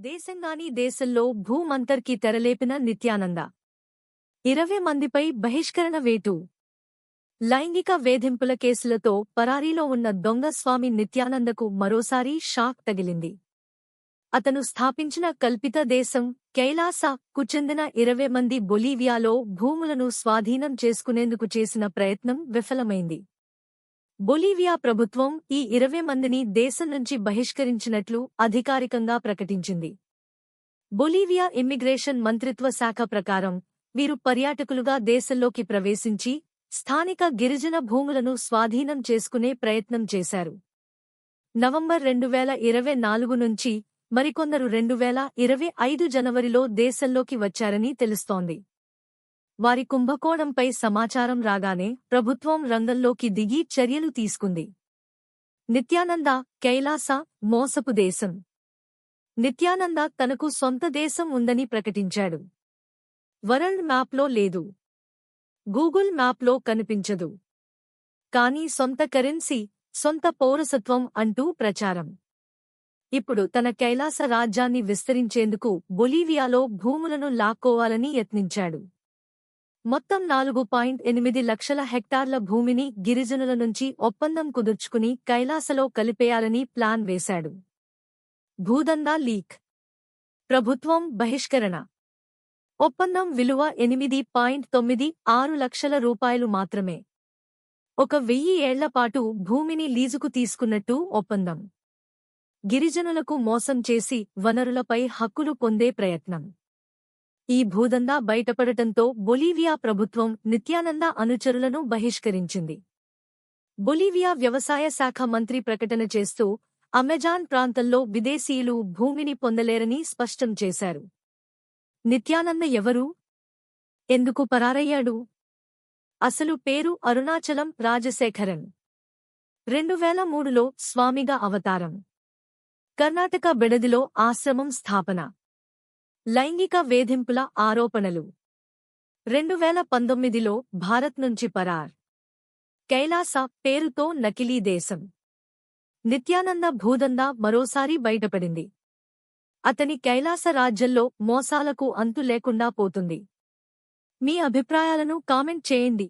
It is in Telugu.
దేశంగాని దేశంలో భూమంతర్కి తెరలేపిన నిత్యానంద. ఇరవై మందిపై బహిష్కరణ వేటు. లైంగిక వేధింపుల కేసులతో పరారీలో ఉన్న దొంగ స్వామి నిత్యానందకు మరోసారి షాక్ తగిలింది. అతను స్థాపించిన కల్పిత దేశం కైలాస కు చెందిన ఇరవై మంది బొలీవియాలో భూములను స్వాధీనం చేసుకునేందుకు చేసిన ప్రయత్నం విఫలమైంది. బొలీవియా ప్రభుత్వం ఈ ఇరవై మందిని దేశం నుంచి బహిష్కరించినట్లు అధికారికంగా ప్రకటించింది. బొలీవియా ఇమ్మిగ్రేషన్ మంత్రిత్వ శాఖ ప్రకారం వీరు పర్యాటకులుగా దేశంలోకి ప్రవేశించి స్థానిక గిరిజన భూములను స్వాధీనం చేసుకునే ప్రయత్నం చేశారు. నవంబర్ రెండు వేల ఇరవై నాలుగు నుంచి మరికొందరు రెండు వేల ఇరవై ఐదు జనవరిలో దేశంలోకి వచ్చారని తెలుస్తోంది. వారి కుంభకోణంపై సమాచారం రాగానే ప్రభుత్వం రంగంలోకి దిగి చర్యలు తీసుకుంది. నిత్యానంద కైలాస మోసపు దేశం. నిత్యానంద తనకు సొంత దేశం ఉందని ప్రకటించాడు. వరల్డ్ మ్యాప్లో లేదు. గూగుల్ మ్యాప్లో కనిపించదు. కానీ సొంత కరెన్సీ సొంత పౌరసత్వం అంటూ ప్రచారం. ఇప్పుడు తన కైలాస రాజ్యాన్ని విస్తరించేందుకు బొలీవియాలో భూములను లాక్కోవాలని యత్నించాడు. మొత్తం నాలుగు పాయింట్ ఎనిమిది లక్షల హెక్టార్ల భూమిని గిరిజనుల నుంచి ఒప్పందం కుదుర్చుకుని కైలాసలో కలిపేయాలని ప్లాన్ వేశాడు. భూదందా లీక్. ప్రభుత్వం బహిష్కరణ. ఒప్పందం విలువ ఎనిమిది పాయింట్ తొమ్మిది ఆరు లక్షల రూపాయలు మాత్రమే. ఒక వెయ్యి ఏళ్ళపాటు భూమిని లీజుకు తీసుకున్నట్టు ఒప్పందం. గిరిజనులకు మోసం చేసి వనరులపై హక్కులు పొందే ప్రయత్నం. ఈ భూదందా బయటపడటంతో బొలీవియా ప్రభుత్వం నిత్యానంద అనుచరులను బహిష్కరించింది. బొలీవియా వ్యవసాయ శాఖ మంత్రి ప్రకటన చేస్తూ అమెజాన్ ప్రాంతంలో విదేశీయులు భూమిని పొందలేరని స్పష్టం చేశారు. నిత్యానంద ఎవరు? ఎందుకు పరారయ్యాడు? అసలు పేరు అరుణాచలం రాజశేఖరన్. రెండు వేల మూడులో స్వామిగా అవతారం. కర్ణాటక బెడదిలో ఆశ్రమం స్థాపన. లైంగిక వేధింపుల ఆరోపణలు. రెండు వేల పంతొమ్మిదిలో భారత్ నుంచి పరార్. కైలాస పేరుతో నకిలీ దేశం. నిత్యానంద భూదంద మరోసారి బయటపడింది. అతని కైలాస రాజ్యంలో మోసాలకు అంతు లేకుండా పోతుంది. మీ అభిప్రాయాలను కామెంట్ చేయండి.